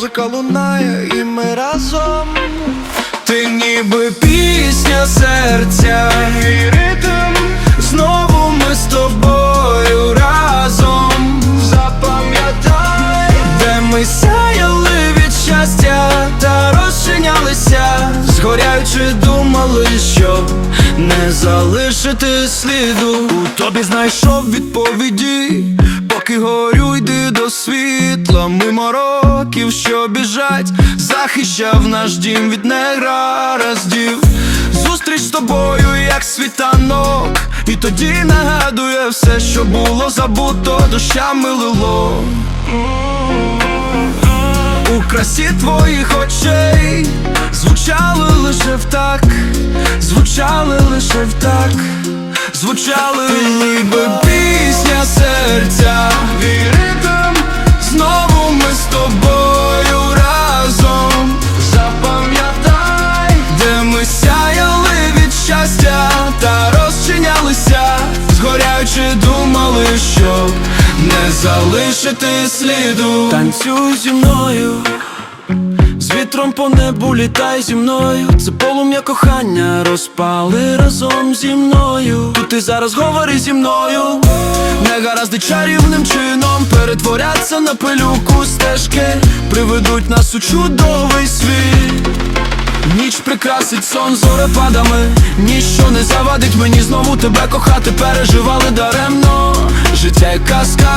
музика лунає, і ми разом. Ти ніби пісня серця, і ритм знову ми з тобою разом. Запам'ятай, де ми сяяли від щастя та розчинялися, згоряючи, думали, що не залишити сліду. У тобі знайшов відповіді, поки горю йди до світла, ми мороз років, що біжать, захищав наш дім від негараздів. Зустріч з тобою, як світанок, і тоді нагадує все, що було забуто, дощами лило. У красі твоїх очей звучали лише втак, звучали лише втак, звучали ніби пісня залишити сліду. Танцюй зі мною. З вітром по небу літай зі мною, це полум'я кохання розпали разом зі мною. Тут і зараз говори зі мною, негаразди чарівним чином перетворяться на пилюку стежки, приведуть нас у чудовий світ. Ніч прикрасить сон зорепадами, ніщо не завадить мені знову тебе кохати, переживали даремно. Життя як казка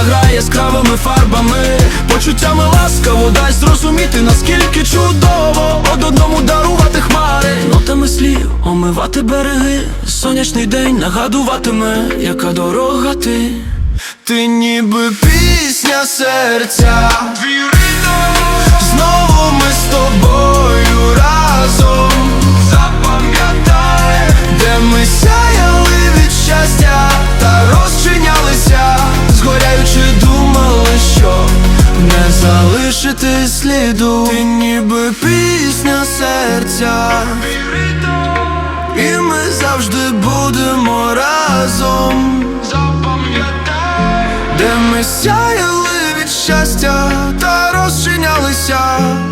знову грає яскравими фарбами, почуттями ласкаво дай зрозуміти, наскільки чудово од одному дарувати хмари, нотами слів омивати береги, сонячний день нагадуватиме, яка дорога ти. Ти ніби пісня серця, залишити сліду. Ти ніби пісня серця, і ми завжди будемо разом. Запам'ятай, де ми сяяли від щастя та розчинялися,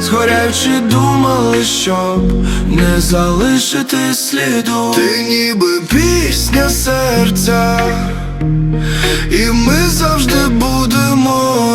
згоряючи, думали, щоб не залишити сліду. Ти ніби пісня серця, і ми завжди будемо